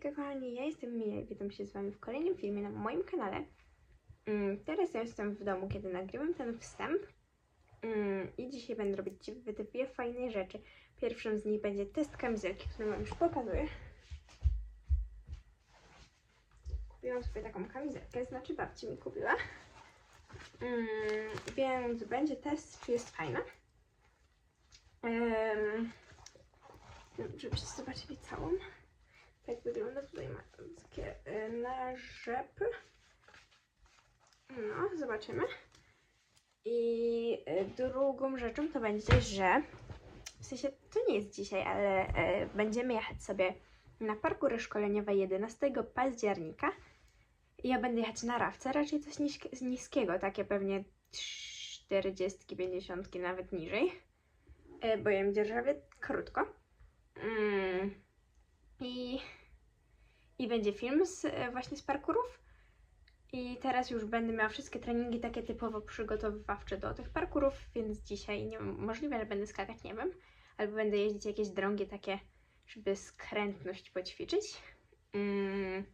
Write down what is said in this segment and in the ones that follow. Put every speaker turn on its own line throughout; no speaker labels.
Kochani, ja jestem Mija i witam się z Wami w kolejnym filmie na moim kanale. Mm, Teraz ja jestem w domu, kiedy nagrywam ten wstęp Mm, i dzisiaj będę robić dwie fajne rzeczy. Pierwszą z nich będzie test kamizelki, którą Wam już pokazuję. Kupiłam sobie taką kamizelkę, znaczy babci mi kupiła. Mm, Więc będzie test, czy jest fajna. Żebyście zobaczyli całą. Tak wygląda tutaj ma takie e, na rzepy. No, zobaczymy. I e, drugą rzeczą to będzie, że w sensie to nie jest dzisiaj, ale e, będziemy jechać sobie na parkury szkoleniowe 11 października. Ja będę jechać na rawce, raczej coś nisk- niskiego, takie pewnie 40, 50, nawet niżej. E, Bo jem dzierżawię krótko. Mm. I, I będzie film z, e, właśnie z parkurów. I teraz już będę miała wszystkie treningi takie typowo przygotowywawcze do tych parkurów, więc dzisiaj nie, możliwe, że będę skakać, nie wiem. Albo będę jeździć jakieś drągie takie, żeby skrętność poćwiczyć. Mm.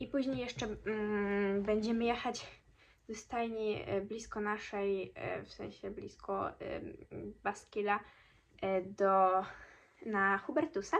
I później jeszcze mm, będziemy jechać ze stajni e, blisko naszej, e, w sensie blisko Baskila, do, na Hubertusa.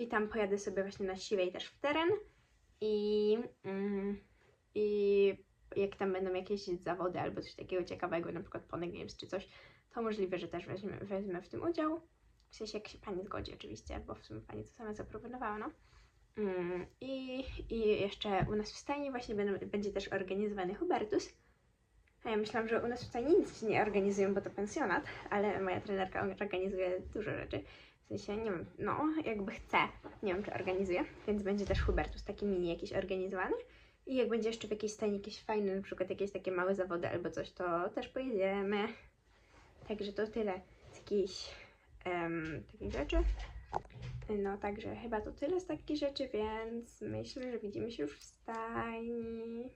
I tam pojadę sobie właśnie na siwej też w teren. I, mm, I jak tam będą jakieś zawody albo coś takiego ciekawego, na przykład Pony Games czy coś, to możliwe, że też weźmie, wezmę w tym udział. W sensie jak się pani zgodzi oczywiście, bo w sumie pani to sama zaproponowała, no. Mm, I, I jeszcze u nas w stajni właśnie będą, będzie też organizowany Hubertus. Ja myślałam, że u nas w stajni nic nie organizują, bo to pensjonat, ale moja trenerka organizuje dużo rzeczy. Sensie, nie wiem, no, jakby chce, nie wiem, czy organizuje, więc będzie też Hubertus taki mini jakiś organizowany. I jak będzie jeszcze w jakiejś stajni jakieś fajne, na przykład jakieś takie małe zawody albo coś, to też pojedziemy. Także to tyle z jakichś em, takich rzeczy. No, także chyba to tyle z takich rzeczy, więc myślę, że widzimy się już w stajni.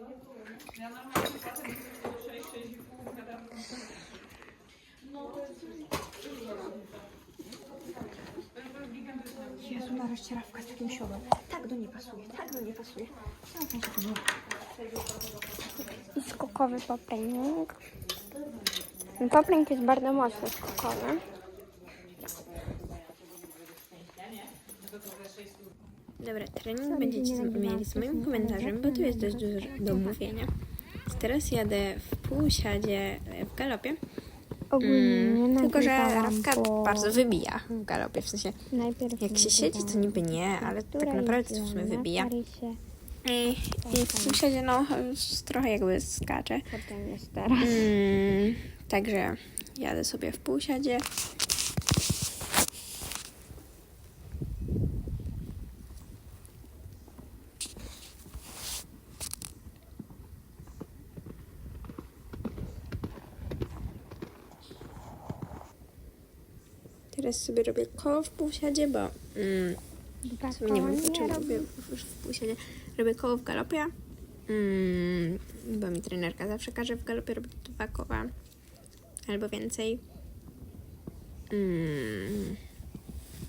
Ładas. Jezu, ta rozcierawka z takim siodłem. Tak do niej pasuje, tak do niej pasuje.
i skokowy. Ten popęk jest bardzo mocno skokowy.
Dobra, trening będziecie mieli z moim komentarzem, bo tu jest dość dużo do mówienia. Teraz jadę w półsiadzie w galopie,
Ogólnie
mm, tylko że
bo
bardzo wybija w galopie, w sensie jak się siedzi to niby nie, ale tak naprawdę to w sumie wybija. I, i w półsiadzie no trochę jakby skacze.
Potem jest teraz.
Mm, także jadę sobie w półsiadzie. Teraz sobie robię koło w półsiadzie, bo mm, w sumie nie wiem, dlaczego
robi.
robię w, w półsiadzie. Robię koło w galopie, mm, bo mi trenerka zawsze każe w galopie robić dwa koła albo więcej. Mm,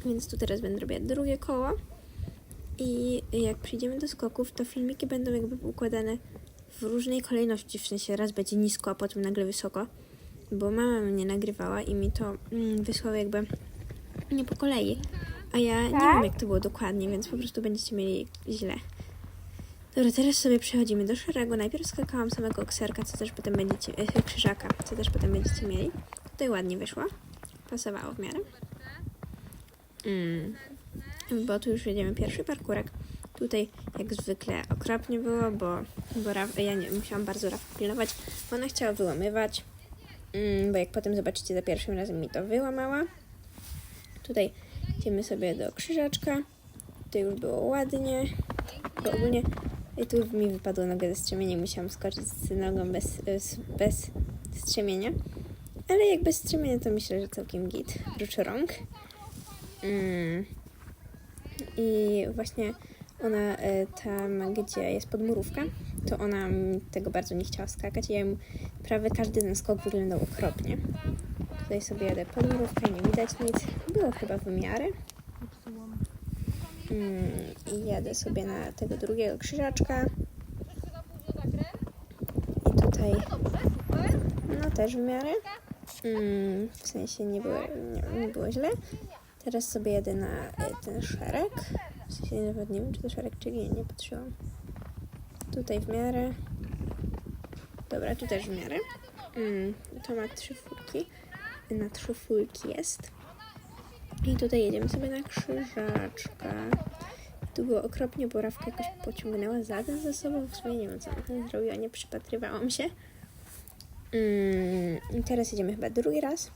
więc tu teraz będę robić drugie koło. I jak przyjdziemy do skoków, to filmiki będą jakby układane w różnej kolejności. W sensie raz będzie nisko, a potem nagle wysoko. Bo mama mnie nagrywała i mi to mm, wysłała jakby nie po kolei. A ja nie
Tak?
wiem, jak to było dokładnie, więc po prostu będziecie mieli źle. Dobra, teraz sobie przechodzimy do szeregu. Najpierw skakałam samego kserka, co też potem będziecie, e, krzyżaka, co też potem będziecie mieli. Tutaj ładnie wyszło. Pasowało w miarę. Mm. Bo tu już jedziemy pierwszy parkurek. Tutaj jak zwykle okropnie było, bo, bo ja nie, musiałam bardzo Raf pilnować, bo ona chciała wyłamywać. Mm, bo jak potem zobaczycie za pierwszym razem mi to wyłamała. Tutaj idziemy sobie do krzyżaczka. Tutaj już było ładnie. Bo ogólnie i tu mi wypadło nogę ze strzemienia i musiałam skoczyć z nogą bez, bez, strzemienia. Ale jak bez strzemienia to myślę, że całkiem git. Prócz rąk. Mm. I właśnie ona e, tam, gdzie jest podmurówka, to ona tego bardzo nie chciała skakać ja ją prawie każdy ten skok wyglądał okropnie. Tutaj sobie jadę podmurówkę, nie widać nic. Było chyba w miarę. Mm, I jadę sobie na tego drugiego krzyżaczka. I tutaj no też w miarę. Mm, w sensie nie było, nie, nie było źle. Teraz sobie jadę na e, ten szereg. W sensie nawet nie wiem, czy to szereg, czy nie, nie patrzyłam. Tutaj w miarę. Dobra, tu też w miarę. Mm, to ma trzy furki. Na trzy furki jest. I tutaj jedziemy sobie na krzyżaczka. Tu było okropnie, bo Rawka jakoś pociągnęła zadem ze sobą. W sumie nie wiem, co ona zrobiła, nie przypatrywałam się. Mm, teraz jedziemy chyba drugi raz.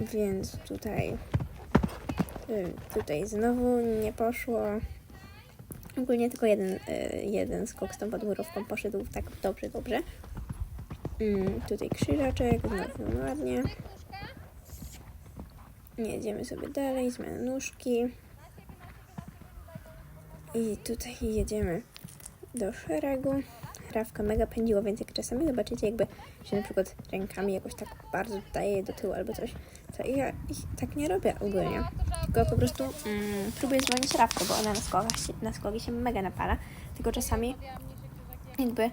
Więc tutaj tutaj znowu nie poszło. Ogólnie tylko jeden, y, jeden skok z tą podmurówką poszedł tak dobrze, dobrze. Mm, tutaj krzyżaczek, znowu ładnie. Jedziemy sobie dalej, zmiana nóżki. I tutaj jedziemy do szeregu. Rawka mega pędziła, więc jak czasami zobaczycie, jakby się na przykład rękami jakoś tak bardzo daje do tyłu albo coś, to ja ich tak nie robię ogólnie. Tylko po prostu mm, próbuję zwolnić Rawkę, bo ona na skokach się, na skoki się mega napala. Tylko czasami jakby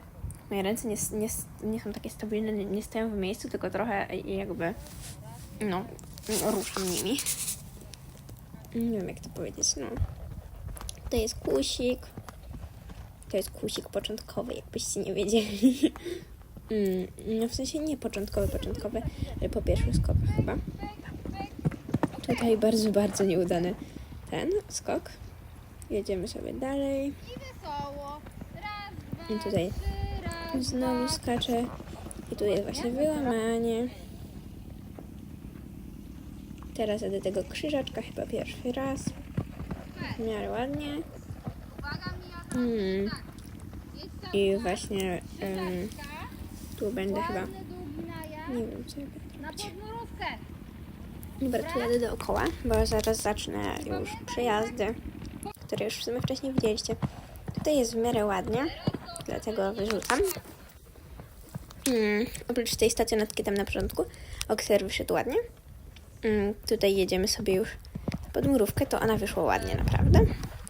moje ręce nie, nie, nie są takie stabilne, nie, nie stoją w miejscu, tylko trochę jakby no, ruszam nimi. Nie wiem jak to powiedzieć, no. To jest kusik. To jest kusik początkowy, jakbyście nie wiedzieli. Mm, no w sensie nie początkowy, początkowy, ale po pierwszych skokach chyba. Tutaj bardzo, bardzo nieudany ten skok. Jedziemy sobie dalej. I tutaj znowu skaczę. I tu jest właśnie wyłamanie. Teraz jadę tego krzyżaczka chyba pierwszy raz. W miarę ładnie. I właśnie em, tu będę chyba. Nie wiem co ja będę robić. Dobra, tu jadę dookoła, bo zaraz zacznę już przejazdy, które już w sumie wcześniej widzieliście. Tutaj jest w miarę ładnie, dlatego wyrzucam. Mm, oprócz tej stacjonatki tam na początku, okser wyszedł ładnie. Mm, tutaj jedziemy sobie już na podmurówkę, to ona wyszła ładnie naprawdę.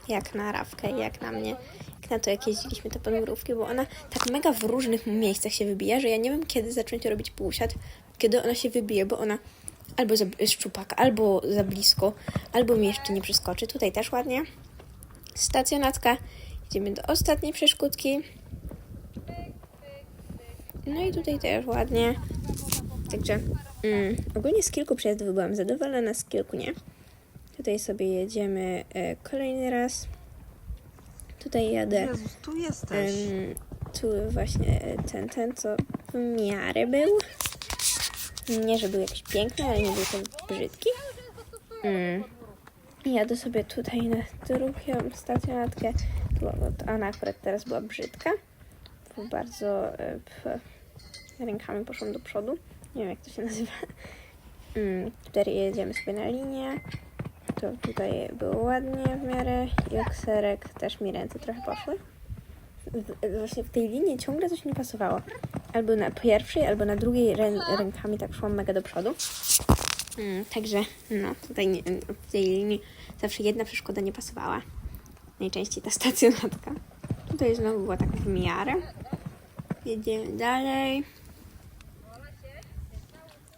Jak na Rawkę, jak na mnie, jak na to, jak jeździliśmy te podmurówki, bo ona tak mega w różnych miejscach się wybija, że ja nie wiem, kiedy zacząć robić półsiad, kiedy ona się wybije, bo ona albo za szczupak, albo za blisko, albo mi jeszcze nie przeskoczy. Tutaj też ładnie. Stacjonatka. Idziemy do ostatniej przeszkódki. No i tutaj też ładnie. Także mm, ogólnie z kilku przejazdów byłam zadowolona, z kilku nie. Tutaj sobie jedziemy e, kolejny raz. Tutaj jadę.
Jezus, tu jesteś.
Em, tu właśnie e, ten, ten, co w miarę był. Nie, że był jakiś piękny, ale nie był też brzydki. Mm. Jadę sobie tutaj na drugą stacjonatkę. Tu, bo ona akurat teraz była brzydka. Bo bardzo e, p, rękami poszłam do przodu. Nie wiem, jak to się nazywa. Mm. Tutaj jedziemy sobie na linię. To tutaj było ładnie w miarę. I okserek też mi ręce trochę poszły w, właśnie w tej linii ciągle coś mi pasowało. Albo na pierwszej, albo na drugiej rę, rękami tak szłam mega do przodu. Mm, także no, tutaj nie, w tej linii zawsze jedna przeszkoda nie pasowała. Najczęściej ta stacjonatka. Tutaj znowu była tak w miarę. Jedziemy dalej.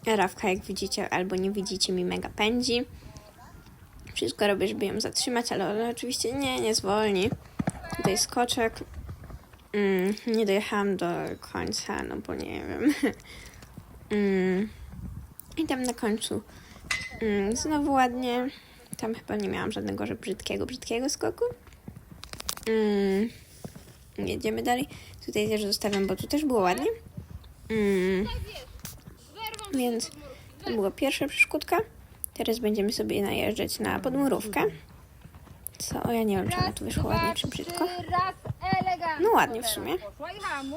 Rawka, jak widzicie, albo nie widzicie, mi mega pędzi. Wszystko robię, żeby ją zatrzymać, ale ona oczywiście nie, nie zwolni. Tutaj skoczek. Mm, nie dojechałam do końca, no bo nie wiem. mm, I tam na końcu mm, znowu ładnie. Tam chyba nie miałam żadnego, że brzydkiego, brzydkiego skoku. Mm, jedziemy dalej. Tutaj też zostawiam, bo tu też było ładnie. Mm, więc to była pierwsza przeszkódka. Teraz będziemy sobie najeżdżać na podmurówkę. Co? O, ja nie wiem, ona tu wyszła ładnie, czy brzydko. No ładnie w sumie.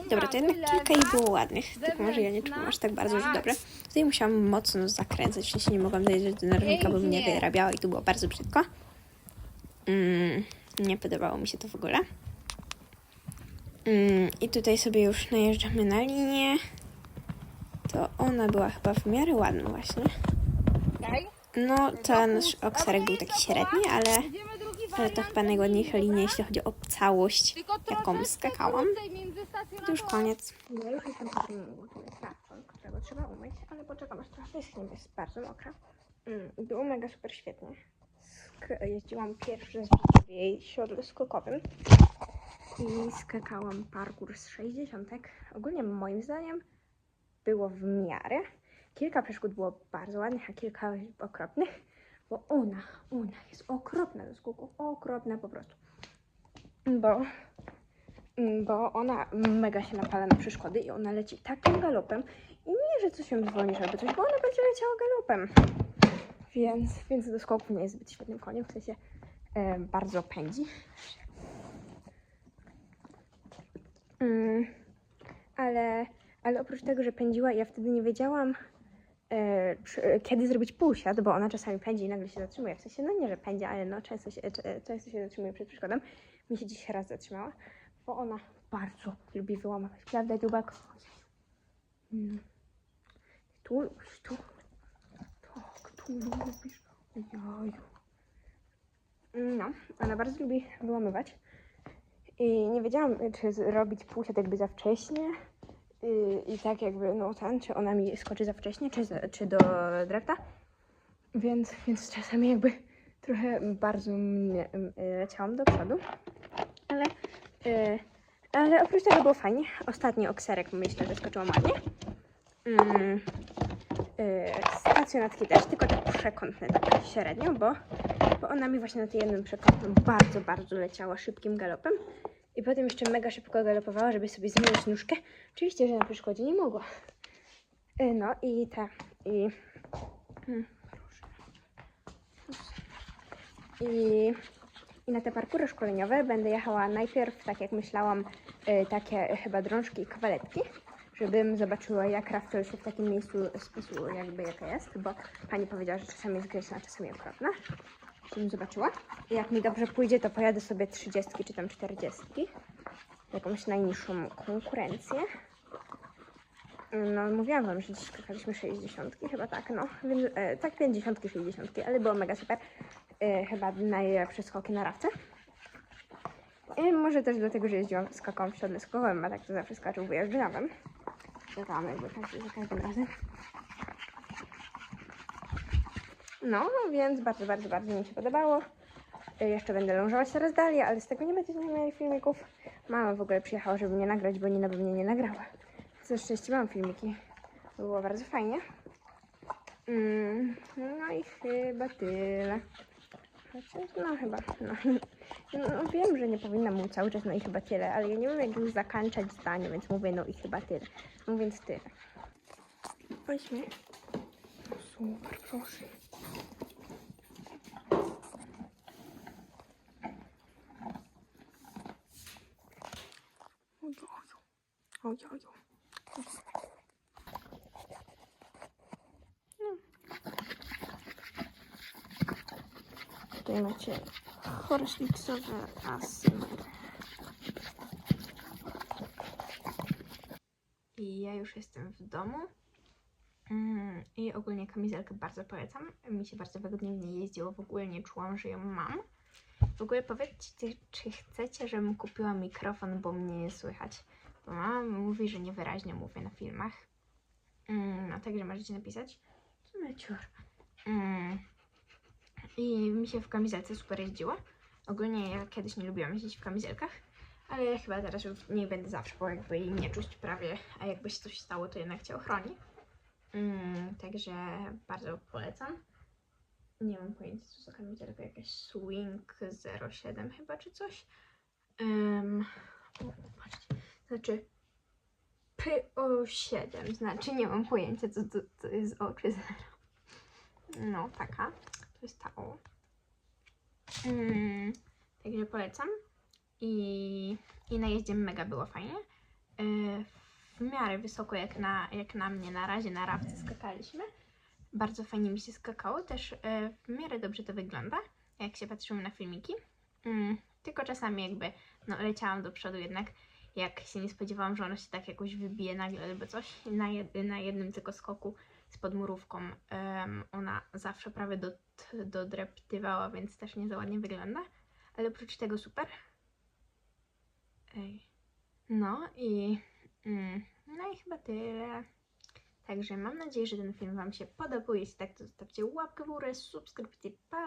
I
Dobra, to jednak kilka ich było ładnych. Tak może ja nie czułam aż tak bardzo, że dobre. Tutaj musiałam mocno zakręcać, w sensie nie mogłam zejść do narożnika, bo mnie
Pięknie.
wyrabiała i tu było bardzo brzydko. Mm, nie podobało mi się to w ogóle. Mm, I tutaj sobie już najeżdżamy na linię. to ona była chyba w miarę ładna właśnie. No, ten okserek był taki średni, ale, ale to chyba najładniejsza linia, jeśli chodzi o całość, jaką skakałam. To już koniec. Ja już jestem karton, którego trzeba umyć, ale poczekam aż trochę wyschnie, jest bardzo mokra. Mm, było mega super świetnie. Sk- jeździłam pierwszy raz w jej siodle skokowym i skakałam parkour z 60. Ogólnie moim zdaniem było w miarę. Kilka przeszkód było bardzo ładnych, a kilka okropnych, bo ona, ona jest okropna do skoków, okropna po prostu. Bo bo ona mega się napala na przeszkody i ona leci takim galopem i nie, że coś ją zwolnisz albo coś, bo ona będzie leciała galopem. Więc, więc do skoków nie jest zbyt świetnym koniem, w sensie e, bardzo pędzi. Mm, ale, ale oprócz tego, że pędziła, ja wtedy nie wiedziałam, kiedy zrobić półsiad, bo ona czasami pędzi i nagle się zatrzymuje. W sensie, no nie, że pędzi, ale no często się, cze- często się zatrzymuje przed przeszkodą. Mi się dziś raz zatrzymała bo ona bardzo lubi wyłamywać. Prawda, dziubak? Mm. Tu tu. Tak, tu lubisz. Ojeju. No, ona bardzo lubi wyłamywać. I nie wiedziałam, czy zrobić półsiad jakby za wcześnie. I, tak jakby, no ten, czy ona mi skoczy za wcześnie, czy, czy do drefta. Więc, więc czasami jakby trochę bardzo mnie, em, leciałam do przodu. Ale Y, ale oprócz tego było fajnie. Ostatni okserek myślę, że skoczyłam ładnie. Mm, y, stacjonatki też, tylko tak przekątne, tak średnio, bo, bo ona mi właśnie na tym jednym przekątnym bardzo, bardzo leciała szybkim galopem. I potem jeszcze mega szybko galopowała, żeby sobie zmienić nóżkę. Oczywiście, że na przeszkodzie nie mogła. Y, no i ta, i... Mm, I i na te parkury szkoleniowe będę jechała najpierw, tak jak myślałam, y, takie chyba drążki i kawaletki, żebym zobaczyła, jak raftel się w takim miejscu spisuje, jakby jaka jest, bo pani powiedziała, że czasami jest grzeczna, czasami okropna. Żebym zobaczyła. Jak mi dobrze pójdzie, to pojadę sobie 30 czy tam 40. Jakąś najniższą konkurencję. No, mówiłam wam, że dziś skakaliśmy 60, chyba tak, no. Więc, e, tak 50, 60, ale było mega super. E, chyba najlepsze skoki na rawce. I może też dlatego, że jeździłam, skakałam w siodle skokowym, a tak to zawsze skaczył wyjeżdżałem. Skakałam jakby każdy, za każdym razem. No, więc bardzo, bardzo, bardzo mi się podobało. E, Jeszcze będę lążować teraz dalej, ale z tego nie będziecie mieli filmików. Mama w ogóle przyjechała, żeby mnie nagrać, bo Nina by mnie nie nagrała. Ze szczęście mam filmiki. Było bardzo fajnie. Mm, no i chyba tyle. Chociaż, no chyba, no. no. Wiem, że nie powinnam mówić cały czas, no i chyba tyle, ale ja nie wiem, jak już zakończać zdanie, więc mówię, no i chyba tyle. No więc tyle. Weźmy. Super, proszę. Ojo, ojo. Ojo, ojo. Tutaj macie horszliksowe asymry. I ja już jestem w domu. Mm, I ogólnie kamizelkę bardzo polecam. Mi się bardzo wygodnie w niej jeździło. W ogóle nie czułam, że ją mam. W ogóle powiedzcie, czy chcecie, żebym kupiła mikrofon, bo mnie nie słychać. Mama mówi, że niewyraźnie mówię na filmach. Mm, no także możecie napisać. Meciur. Mm. I mi się w kamizelce super jeździło. Ogólnie ja kiedyś nie lubiłam jeździć w kamizelkach, ale ja chyba teraz już nie będę zawsze, bo jakby jej nie czuć prawie, a jakby się coś stało, to jednak cię ochroni. Mm, także bardzo polecam. Nie mam pojęcia, co za kamizelka, jakaś Swing 07 chyba, czy coś. Um, znaczy PO7, znaczy nie mam pojęcia, co to, to jest O czy 0. No, taka. To jest ta O. Mm, także polecam. I, I na jeździe mega było fajnie. Yy, w miarę wysoko jak na, jak na mnie na razie na rawce skakaliśmy. Bardzo fajnie mi się skakało. Też yy, w miarę dobrze to wygląda, jak się patrzymy na filmiki. Mm, tylko czasami jakby no, leciałam do przodu jednak jak się nie spodziewałam, że ona się tak jakoś wybije nagle albo coś. Na, jed, na jednym tylko skoku z podmurówką em, ona zawsze prawie do, dodreptywała, więc też nie za ładnie wygląda. Ale oprócz tego super. Ej. No i mm, no i chyba tyle. Także mam nadzieję, że ten film Wam się podobał. Jeśli tak, to zostawcie łapkę w górę, subskrypcję. Pa!